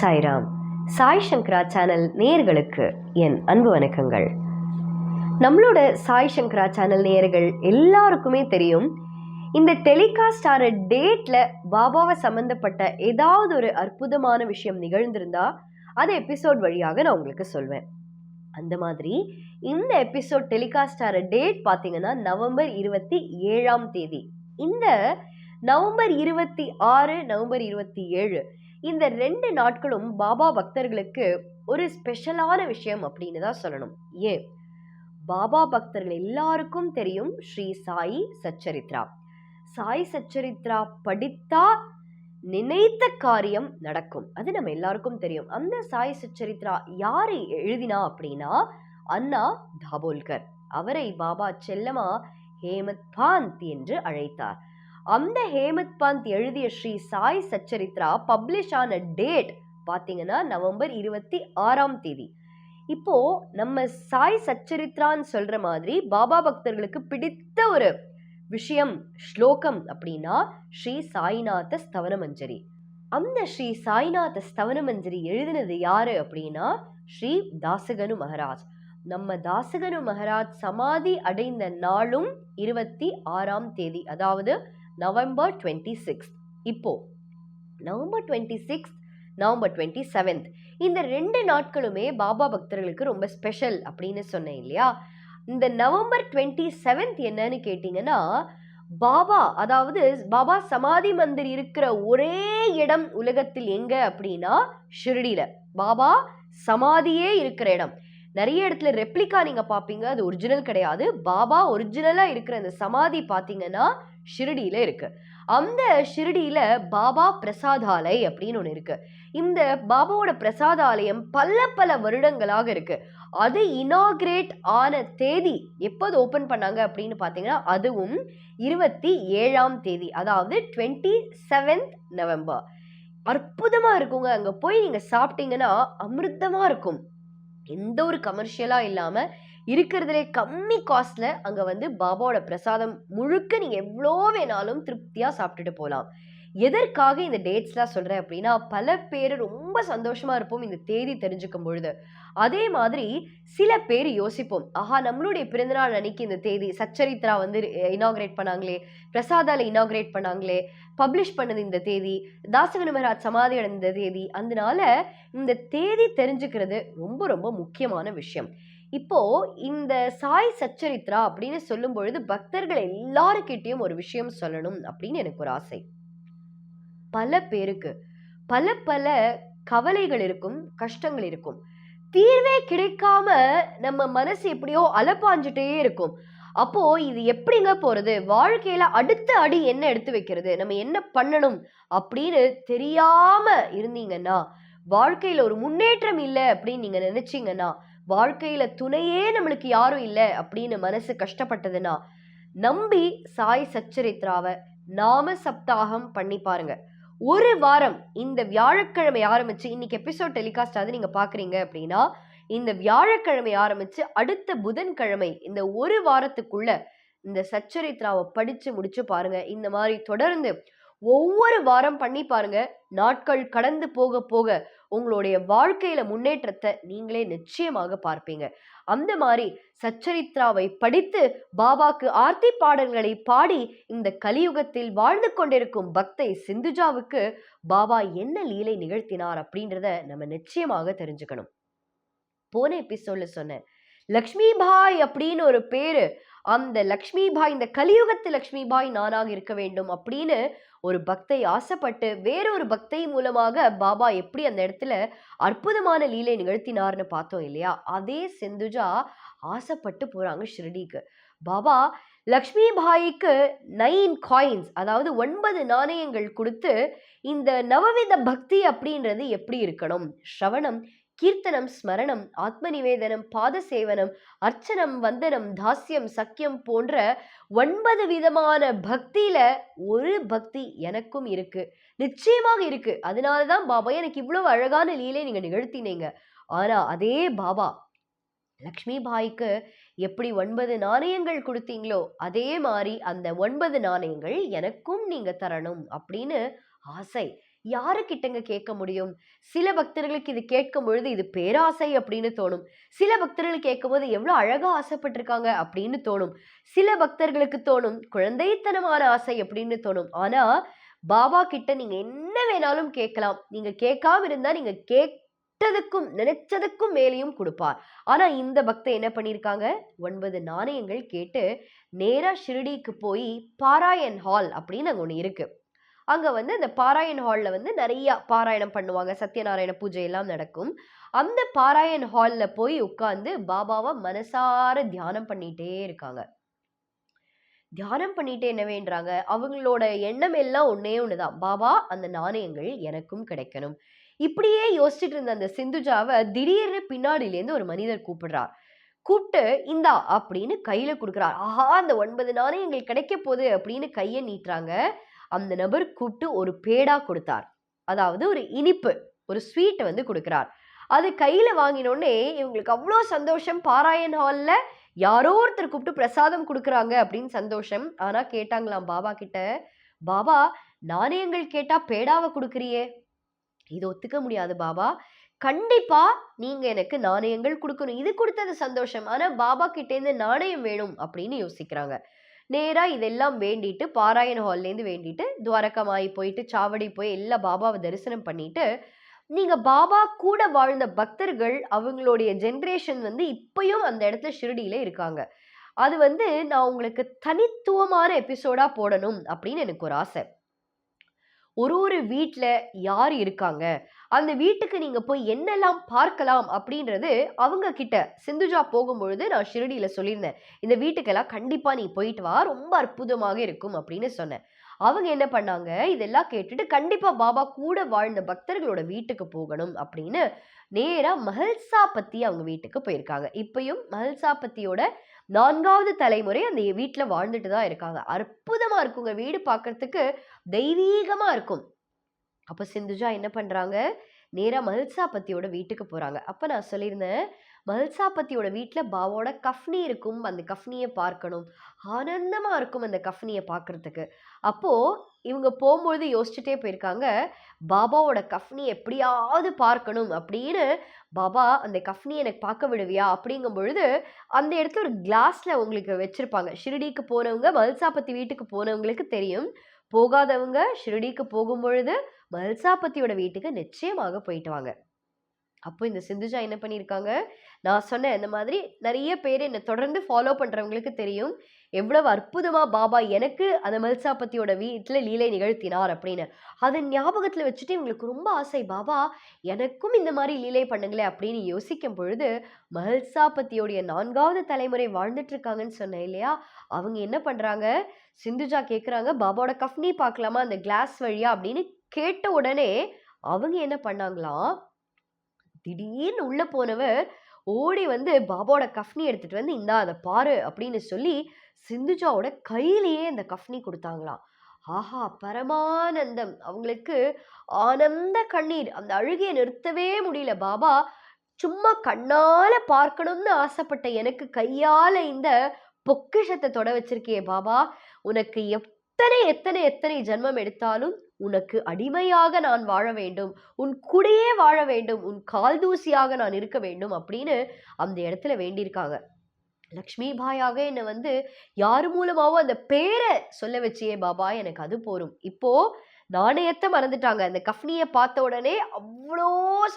சாய்ராம். சாய் சங்கரா channel நேயர்களுக்கு என் அன்பு வணக்கங்கள். நம்மளோட சாய் சங்கரா சேனல் நேயர்கள் எல்லாருக்குமே தெரியும் இந்த டெலிகாஸ்ட் ஆகிற டேட்ல பாபாவை சம்மந்தப்பட்ட ஏதாவது ஒரு அற்புதமான விஷயம் நிகழ்ந்திருந்தா அது எபிசோட் வழியாக நான் உங்களுக்கு சொல்வேன். அந்த மாதிரி இந்த எபிசோட் டெலிகாஸ்ட் ஆகிற டேட் பார்த்தீங்கன்னா நவம்பர் இருபத்தி ஏழாம் தேதி. இந்த நவம்பர் இருபத்தி ஆறு நவம்பர் இருபத்தி ஏழு இந்த ரெண்டு நாட்களும் பாபா பக்தர்களுக்கு ஒரு ஸ்பெஷலான விஷயம் அப்படின்னு தான் சொல்லணும். ஏன் பாபா பக்தர்கள் எல்லாருக்கும் தெரியும் ஸ்ரீ சாயி சச்சரித்ரா. சாய் சச்சரித்ரா படித்தா நினைத்த காரியம் நடக்கும். அது நம்ம எல்லாருக்கும் தெரியும். அந்த சாய் சச்சரித்ரா யாரை எழுதினா அப்படின்னா அண்ணா தாபோல்கர். அவரை பாபா செல்லமா ஹேமத் பாந்த் என்று அழைத்தார். அந்த ஹேமத் பந்த் எழுதிய ஸ்ரீ சாய் சச்சரித்ரா பப்ளிஷ் ஆன டேட் பார்த்தீங்கன்னா நவம்பர் இருபத்தி ஆறாம் தேதி. இப்போ நம்ம சாய் சச்சரித்ரான்னு சொல்ற மாதிரி பாபா பக்தர்களுக்கு பிடித்த ஒரு விஷயம் ஸ்லோகம் அப்படின்னா ஸ்ரீ சாய்நாத ஸ்தவனமஞ்சரி அந்த ஸ்ரீ சாய்நாத ஸ்தவனமஞ்சரி எழுதினது யாரு அப்படின்னா ஸ்ரீ தாசகனு மகராஜ். நம்ம தாசகனு மகராஜ் சமாதி அடைந்த நாளும் இருபத்தி ஆறாம் தேதி அதாவது நவம்பர் டுவெண்ட்டி சிக்ஸ் இப்போ November twenty six November twenty seventh இந்த ரெண்டு நாட்களுமே பாபா பக்தர்களுக்கு ரொம்ப ஸ்பெஷல் அப்படின்னு சொன்னேன் இல்லையா? இந்த நவம்பர் டுவெண்ட்டி செவன்த் என்னன்னு கேட்டிங்கன்னா பாபா அதாவது பாபா சமாதி மந்திர் இருக்கிற ஒரே இடம் உலகத்தில் எங்க அப்படின்னா ஷிரடியில். பாபா சமாதியே இருக்கிற இடம். நிறைய இடத்துல ரெப்ளிகா நீங்கள் பார்ப்பீங்க அது ஒரிஜினல் கிடையாது. பாபா ஒரிஜினலாக இருக்கிற அந்த சமாதி பார்த்தீங்கன்னா ஷிரடியில் இருக்கு. அந்த ஷிரடியில் பாபா பிரசாதாலை அப்படின்னு ஒன்று இருக்கு. இந்த பாபாவோட பிரசாதாலயம் பல பல வருடங்களாக இருக்கு. அது இனாகிரேட் ஆன தேதி எப்போது ஓப்பன் பண்ணாங்க அப்படின்னு பார்த்தீங்கன்னா அதுவும் இருபத்தி ஏழாம் தேதி அதாவது டுவெண்ட்டி செவன்த் நவம்பர் அற்புதமாக இருக்குங்க. அங்கே போய் நீங்கள் சாப்பிட்டீங்கன்னா அமிர்தமாக இருக்கும். எந்த ஒரு கமர்ஷியலாக இல்லாமல் இருக்கிறதுலே கம்மி காஸ்ட்டில் அங்கே வந்து பாபாவோட பிரசாதம் முழுக்க நீங்கள் எவ்வளோ வேணாலும் திருப்தியாக சாப்பிட்டுட்டு போகலாம் எதற்காக இந்த டேட்ஸ்லாம் சொல்கிறேன் அப்படின்னா பல பேர் ரொம்ப சந்தோஷமாக இருப்போம் இந்த தேதி தெரிஞ்சுக்கும் பொழுது. அதே மாதிரி சில பேர் யோசிப்போம் ஆஹா நம்மளுடைய பிறந்தநாள் அன்னைக்கு இந்த தேதி சச்சரித்ரா வந்து இனாகிரேட் பண்ணாங்களே பிரசாதால இனாகிரேட் பண்ணாங்களே பப்ளிஷ் பண்ணது இந்த தேதி தாசகனு மகராஜ் சமாதி அடைந்த தேதி. அதனால இந்த தேதி தெரிஞ்சுக்கிறது ரொம்ப ரொம்ப முக்கியமான விஷயம். இப்போ இந்த சாய் சச்சரித்ரா அப்படின்னு சொல்லும் பொழுது பக்தர்கள் எல்லாருக்கிட்டேயும் ஒரு விஷயம் சொல்லணும் அப்படின்னு எனக்கு ஒரு ஆசை. பல பேருக்கு. பல பல கவலைகள் இருக்கும் கஷ்டங்கள் இருக்கும். தீர்வே கிடைக்காம நம்ம மனசு எப்படியோ அலப்பாஞ்சிட்டே இருக்கும். அப்போ இது எப்படிங்க போறது? வாழ்க்கையில அடுத்த அடி என்ன எடுத்து வைக்கிறது? நம்ம என்ன பண்ணணும் அப்படின்னு தெரியாம இருந்தீங்கன்னா வாழ்க்கையில ஒரு முன்னேற்றம் இல்லை அப்படின்னு நீங்க நினைச்சீங்கன்னா வாழ்க்கையில துணையே நம்மளுக்கு யாரும் இல்லை அப்படின்னு மனசு கஷ்டப்பட்டதுன்னா நம்பி சாய் சச்சரித்ராவை நாம சப்தாகம் பண்ணி பாருங்க. ஒரு வாரம் இந்த வியாழக்கிழமை ஆரம்பிச்சு இன்னைக்கு எபிசோட் டெலிகாஸ்ட் ஆகுது நீங்க பாக்குறீங்க அப்படின்னா இந்த வியாழக்கிழமை ஆரம்பிச்சு அடுத்த புதன்கிழமை இந்த ஒரு வாரத்துக்குள்ள இந்த சச்சரித்ராவை படிச்சு முடிச்சு பாருங்க. இந்த மாதிரி தொடர்ந்து ஒவ்வொரு வாரம் பண்ணி பாருங்க. நாட்கள் கடந்து போக போக உங்களுடைய வாழ்க்கையில முன்னேற்றத்தை நீங்களே நிச்சயமாக பார்ப்பீங்க. அந்த மாதிரி சச்சரித்ராவை படித்து பாபாக்கு ஆர்த்தி பாடல்களை பாடி இந்த கலியுகத்தில் வாழ்ந்து கொண்டிருக்கும் பக்தை சிந்துஜாவுக்கு பாபா என்ன லீலை நிகழ்த்தினார் அப்படின்றத நம்ம நிச்சயமாக தெரிஞ்சுக்கணும். போன எபிசோட்ல சொன்னேன் லக்ஷ்மி பாய் அப்படின்னு ஒரு பேரு அந்த லக்ஷ்மி பாய் இந்த கலியுகத்து லக்ஷ்மி பாய் நானாக இருக்க வேண்டும் அப்படின்னு ஒரு பக்தை ஆசைப்பட்டு வேறொரு பக்தை மூலமாக பாபா எப்படி அந்த இடத்துல அற்புதமான லீலை நிகழ்த்தினார்னு பார்த்தோம் இல்லையா? அதே செந்துஜா ஆசைப்பட்டு போகிறாங்க ஷிரடிக்கு. பாபா லக்ஷ்மி பாய்க்கு நைன் காயின்ஸ் அதாவது ஒன்பது நாணயங்கள் கொடுத்து இந்த நவவித பக்தி அப்படின்றது எப்படி இருக்கணும்? ஸ்ரவணம் கீர்த்தனம் ஸ்மரணம் ஆத்ம நிவேதனம் பாத சேவனம் அர்ச்சனம் வந்தனம் தாஸ்யம் சக்கியம் போன்ற ஒன்பது விதமான பக்தியில ஒரு பக்தி எனக்கும் இருக்கு. நிச்சயமாக இருக்கு. அதனாலதான் பாபா எனக்கு இவ்வளவு அழகான லீலை நீங்க நிகழ்த்தினீங்க. ஆனா அதே பாபா லக்ஷ்மி பாய்க்கு எப்படி ஒன்பது நாணயங்கள் கொடுத்தீங்களோ அதே மாதிரி அந்த ஒன்பது நாணயங்கள் எனக்கும் நீங்க தரணும் அப்படின்னு ஆசை. யாருக்கிட்டங்க கேட்க முடியும்? சில பக்தர்களுக்கு இது கேட்கும் பொழுது இது பேராசை அப்படின்னு தோணும். சில பக்தர்கள் கேட்கும்போது எவ்வளோ அழகா ஆசைப்பட்டிருக்காங்க அப்படின்னு தோணும். சில பக்தர்களுக்கு தோணும் குழந்தைத்தனமான ஆசை அப்படின்னு தோணும். ஆனா பாபா கிட்ட நீங்க என்ன வேணாலும் கேட்கலாம். நீங்க கேட்காம இருந்தா நீங்க கேட்டதுக்கும் நினைச்சதுக்கும் மேலேயும் கொடுப்பார். ஆனா இந்த பக்தர் என்ன பண்ணியிருக்காங்க? ஒன்பது நாணயங்கள் கேட்டு நேரா ஷிரடிக்கு போய் பாராயண் ஹால் அப்படின்னு அங்க ஒன்று இருக்கு. அங்கே வந்து அந்த பாராயண் ஹால்ல வந்து நிறைய பாராயணம் பண்ணுவாங்க. சத்யநாராயண பூஜை எல்லாம் நடக்கும். அந்த பாராயண் ஹாலில் போய் உட்காந்து பாபாவை மனசார தியானம் பண்ணிகிட்டே இருக்காங்க. தியானம் பண்ணிட்டு என்ன வேண்டாங்க அவங்களோட எண்ணம் எல்லாம் ஒன்னே ஒண்ணுதான். பாபா அந்த நாணயங்கள் எனக்கும் கிடைக்கணும். இப்படியே யோசிச்சுட்டு இருந்த அந்த சிந்துஜாவை திடீர்னு பின்னாடியிலேருந்து ஒரு மனிதர் கூப்பிடுறார். கூப்பிட்டு இந்தா அப்படின்னு கையில கொடுக்குறார். ஆஹா அந்த ஒன்பது நாணயங்கள் கிடைக்க போகுது அப்படின்னு கையை நீட்டுறாங்க. அந்த நபர் கூப்பிட்டு ஒரு பேடா கொடுத்தார். அதாவது ஒரு இனிப்பு ஒரு ஸ்வீட் வந்து கொடுக்குறார். அது கையில் வாங்கினோடனே இவங்களுக்கு அவ்வளோ சந்தோஷம். பாராயண் ஹாலில் யாரோ ஒருத்தர் கூப்பிட்டு பிரசாதம் கொடுக்குறாங்க அப்படின்னு சந்தோஷம். ஆனால் கேட்டாங்களாம் பாபா கிட்ட பாபா நாணயங்கள் கேட்டால் பேடாவை கொடுக்குறியே. இது ஒத்துக்க முடியாது பாபா. கண்டிப்பா நீங்க எனக்கு நாணயங்கள் கொடுக்கணும். இது கொடுத்தது சந்தோஷம். ஆனா பாபா கிட்டேருந்து நாணயம் வேணும் அப்படின்னு யோசிக்கிறாங்க. நேராக இதெல்லாம் வேண்டிட்டு பாராயண ஹால்லேருந்து வேண்டிட்டு துவாரகமாயி போயிட்டு சாவடி போய் எல்லா பாபாவை தரிசனம் பண்ணிட்டு நீங்கள் பாபா கூட வாழ்ந்த பக்தர்கள் அவங்களுடைய ஜென்ரேஷன் வந்து இப்பயும் அந்த இடத்துல ஷிரடியில் இருக்காங்க. அது வந்து நான் உங்களுக்கு தனித்துவமான எபிசோடாக போடணும் அப்படின்னு எனக்கு ஒரு ஆசை. ஒரு ஒரு வீட்டில் யார் இருக்காங்க? அந்த வீட்டுக்கு நீங்க போய் என்னெல்லாம் பார்க்கலாம் அப்படின்றது அவங்க கிட்ட சிந்துஜா போகும்பொழுது நான் ஷிரடியில சொல்லியிருந்தேன். இந்த வீட்டுக்கெல்லாம் கண்டிப்பா நீ போயிட்டு வா ரொம்ப அற்புதமாக இருக்கும் அப்படின்னு சொன்னேன். அவங்க என்ன பண்ணாங்க? இதெல்லாம் கேட்டுட்டு கண்டிப்பா பாபா கூட வாழ்ந்த பக்தர்களோட வீட்டுக்கு போகணும் அப்படின்னு நேரா மஹல்சாபத்தி அவங்க வீட்டுக்கு போயிருக்காங்க. இப்பயும் மஹல்சாபத்தியோட நான்காவது தலைமுறை அந்த வீட்டில் வாழ்ந்துட்டு தான் இருக்காங்க. அற்புதமாக இருக்குங்க. வீடு பார்க்கறதுக்கு தெய்வீகமாக இருக்கும். அப்போ சிந்துஜா என்ன பண்ணுறாங்க நேராக மல்சாபத்தியோட வீட்டுக்கு போகிறாங்க அப்போ நான் சொல்லியிருந்தேன் மல்சாபத்தியோட வீட்டில் பாவோட கஃப்னி இருக்கும். அந்த கஃப்னியை பார்க்கணும். ஆனந்தமாக இருக்கும் அந்த கஃப்னியை பார்க்கறதுக்கு. அப்போது இவங்க போகும்பொழுது யோசிச்சுட்டே போயிருக்காங்க பாபாவோட கஃப்னி எப்படியாவது பார்க்கணும் அப்படின்னு. பாபா அந்த கஃப்னி எனக்கு பார்க்க விடுவியா? அப்படிங்கும் பொழுது அந்த இடத்துல ஒரு கிளாஸில் உங்களுக்கு வச்சுருப்பாங்க. ஷிரடிக்கு போனவங்க மல்சாபத்தி வீட்டுக்கு போனவங்களுக்கு தெரியும். போகாதவங்க ஷிரடிக்கு போகும் பொழுது மல்சாபத்தியோட வீட்டுக்கு நிச்சயமாக போயிட்டு வாங்க. அப்போ இந்த சிந்துஜா என்ன பண்ணியிருக்காங்க? நான் சொன்னேன் இந்த மாதிரி நிறைய பேர் என்னை தொடர்ந்து ஃபாலோ பண்ணுறவங்களுக்கு தெரியும். எவ்வளவு அற்புதமாக பாபா எனக்கு அந்த மல்சாபத்தியோட வீட்டில் லீலை நிகழ்த்தினார் அப்படின்னு. அதை ஞாபகத்தில் வச்சுட்டு இவங்களுக்கு ரொம்ப ஆசை பாபா எனக்கும் இந்த மாதிரி லீலை பண்ணுங்களே அப்படின்னு யோசிக்கும் பொழுது மல்சாபத்தியோடைய நான்காவது தலைமுறை வாழ்ந்துட்டுருக்காங்கன்னு சொன்னேன் இல்லையா? அவங்க என்ன பண்ணுறாங்க சிந்துஜா கேட்குறாங்க பாபாவோட கஃப்னி பார்க்கலாமா? அந்த கிளாஸ் வழியா? அப்படின்னு கேட்ட உடனே அவங்க என்ன பண்ணாங்களாம் திடீர்னு உள்ளே போனவர் ஓடி வந்து பாபாவோட கஃப்னி எடுத்துட்டு வந்து இந்தா அதை பாரு அப்படின்னு சொல்லி சிந்துஜாவோட கையிலேயே அந்த கஃப்னி கொடுத்தாங்களாம். ஆஹா பரமானந்தம். அவங்களுக்கு ஆனந்த கண்ணீர். அந்த அழுகையை நிறுத்தவே முடியல. பாபா சும்மா கண்ணால பார்க்கணும்னு ஆசைப்பட்ட எனக்கு கையால இந்த பொக்கிஷத்தை தொட வச்சிருக்கியே பாபா. உனக்கு எத்தனை எத்தனை எத்தனை ஜென்மம் எடுத்தாலும் உனக்கு அடிமையாக நான் வாழ வேண்டும் உன் கூடயே வாழ வேண்டும் உன் கால் தூசியாக நான் இருக்க வேண்டும் அப்படின்னு அந்த இடத்துல வேண்டியிருக்காங்க. லக்ஷ்மி பாயாக என்னை வந்து யார் மூலமாவோ அந்த பேரை சொல்ல வச்சியே பாபா எனக்கு அது போரும். இப்போ நாணயத்தை மறந்துட்டாங்க. அந்த கஃப்னியை பார்த்த உடனே அவ்வளோ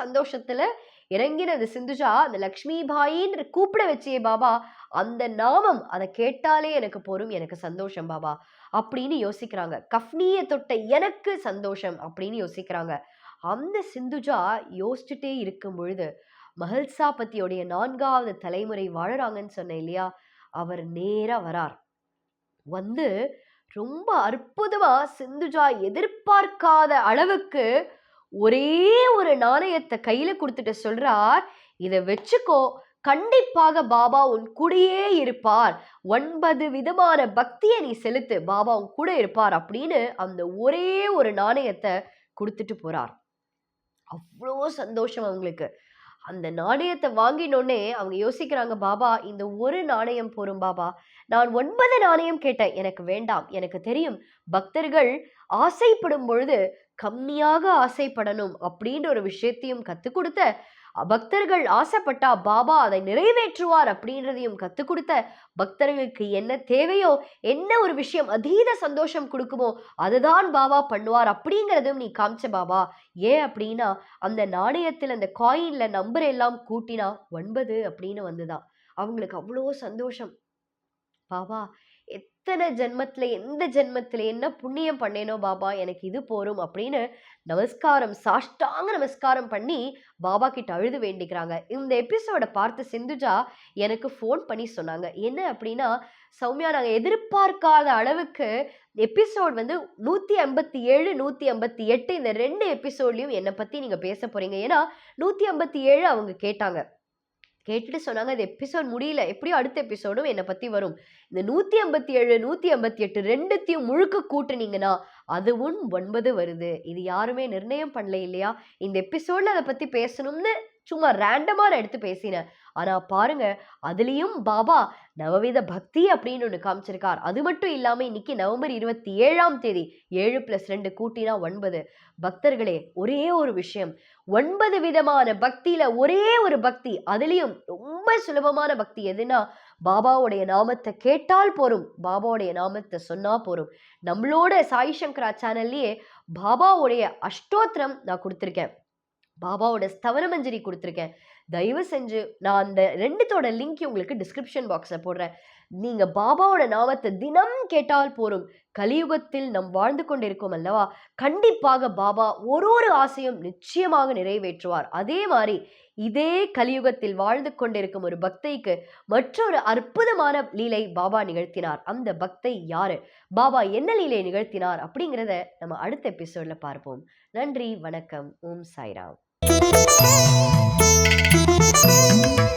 சந்தோஷத்தில் இறங்கினது சிந்துஜா அந்த லக்ஷ்மி பாயின்னு கூப்பிட வச்சியே பாபா அந்த நாமம் அதை கேட்டாலே எனக்கு போரும் எனக்கு சந்தோஷம் பாபா அப்படின்னு யோசிக்கிறாங்க. கஃப்னியை தொட்ட எனக்கு சந்தோஷம் அப்படின்னு யோசிக்கிறாங்க. அந்த சிந்துஜா யோசிச்சுட்டே இருக்கும் பொழுது மஹல்சாபதியோடைய நான்காவது தலைமுறை வாழறாங்கன்னு சொன்னேன் இல்லையா? அவர் நேராக வரார். வந்து ரொம்ப அற்புதமாக சிந்துஜா எதிர்பார்க்காத அளவுக்கு ஒரே ஒரு நாணயத்தை கையில கொடுத்துட்டு சொல்றார் இதை வச்சுக்கோ கண்டிப்பாக பாபா உன் கூடயே இருப்பார். ஒன்பது விதமான பக்தியை நீ செலுத்து பாபா உன் கூட இருப்பார் அப்படின்னு அந்த ஒரே ஒரு நாணயத்தை கொடுத்துட்டு போறார். அவ்வளோ சந்தோஷம் அவங்களுக்கு. அந்த நாணயத்தை வாங்கினோடனே அவங்க யோசிக்கிறாங்க பாபா இந்த ஒரு நாணயம் போரும் பாபா. நான் ஒன்பது நாணயம் கேட்டேன். எனக்கு வேண்டாம். எனக்கு தெரியும். பக்தர்கள் ஆசைப்படும் பொழுது கம்மியாக ஆசைப்படணும் அப்படின்ற ஒரு விஷயத்தையும் கற்றுக் கொடுத்த பக்தர்கள் ஆசைப்பட்டா பாபா அதை நிறைவேற்றுவார் அப்படின்றதையும் கற்றுக் கொடுத்த பக்தர்களுக்கு என்ன தேவையோ என்ன ஒரு விஷயம் அதீத சந்தோஷம் கொடுக்குமோ அதுதான் பாபா பண்ணுவார் அப்படிங்கிறதும் நீ காமிச்ச பாபா. ஏன் அப்படின்னா அந்த நாணயத்தில் அந்த காயின்ல நம்பர் எல்லாம் கூட்டினா ஒன்பது அப்படின்னு வந்துதான் அவங்களுக்கு அவ்வளோ சந்தோஷம். பாபா எத்தனை ஜென்மத்தில் எந்த ஜென்மத்தில் என்ன புண்ணியம் பண்ணேனோ பாபா எனக்கு இது போரும் அப்படின்னு நமஸ்காரம் சாஷ்டாங்க நமஸ்காரம் பண்ணி பாபா கிட்ட அழுது வேண்டிக்கிறாங்க. இந்த எபிசோட பார்த்து சிந்துஜா எனக்கு ஃபோன் பண்ணி சொன்னாங்க. என்ன அப்படின்னா சௌமியா நாங்கள் எதிர்பார்க்காத அளவுக்கு எபிசோட் வந்து நூற்றி ஐம்பத்தி ஏழு நூற்றி ஐம்பத்தி எட்டு இந்த ரெண்டு எபிசோட்லையும் என்னை பற்றி நீங்கள் பேச போகிறீங்க ஏன்னா நூற்றி ஐம்பத்தி ஏழு அவங்க கேட்டாங்க. கேட்டுட்டு சொன்னாங்க அது எபிசோட் முடியல. எப்படியும் அடுத்த எபிசோடும் என்னை பற்றி வரும். இந்த நூற்றி ஐம்பத்தி ஏழு நூற்றி ஐம்பத்தி எட்டு ரெண்டுத்தையும் முழுக்க கூட்டுனீங்கன்னா அதுவும் ஒன்பது வருது. இது யாருமே நிர்ணயம் பண்ணல இல்லையா? இந்த எபிசோடில் அதை பற்றி பேசணும்னு சும்மா ரேண்டமாக நான் எடுத்து பேசினேன். ஆனால் பாருங்க அதுலேயும் பாபா நவவித பக்தி அப்படின்னு ஒன்று காமிச்சிருக்கார். அது மட்டும் இல்லாமல் இன்னைக்கு நவம்பர் இருபத்தி ஏழாம் தேதி ஏழு ப்ளஸ் ரெண்டு கூட்டினா ஒன்பது. பக்தர்களே ஒரே ஒரு விஷயம். ஒன்பது விதமான பக்தியில் ஒரே ஒரு பக்தி அதுலேயும் ரொம்ப சுலபமான பக்தி எதுனா பாபாவுடைய நாமத்தை கேட்டால் போரும். பாபாவுடைய நாமத்தை சொன்னா போரும். நம்மளோட சாய் சங்கரா சேனல்லையே பாபாவுடைய அஷ்டோத்திரம் நான் கொடுத்துருக்கேன். பாபாவோட ஸ்தவனமஞ்சரி கொடுத்துருக்கேன். தயவு செஞ்சு நான் அந்த ரெண்டுத்தோட லிங்க் உங்களுக்கு டிஸ்கிரிப்ஷன் பாக்ஸில் போடுறேன். நீங்கள் பாபாவோட நாமத்தை தினம் கேட்டால் போரும். கலியுகத்தில் நம் வாழ்ந்து கொண்டிருக்கோம் அல்லவா? கண்டிப்பாக பாபா ஒரு ஒரு ஆசையும் நிச்சயமாக நிறைவேற்றுவார். அதே மாதிரி இதே கலியுகத்தில் வாழ்ந்து கொண்டிருக்கும் ஒரு பக்தைக்கு மற்றொரு அற்புதமான லீலை பாபா நிகழ்த்தினார். அந்த பக்தை யாரு? பாபா என்ன லீலை நிகழ்த்தினார் அப்படிங்கிறத நம்ம அடுத்த எபிசோட்ல பார்ப்போம். நன்றி வணக்கம். ஓம் சாய்ராம். Thank you.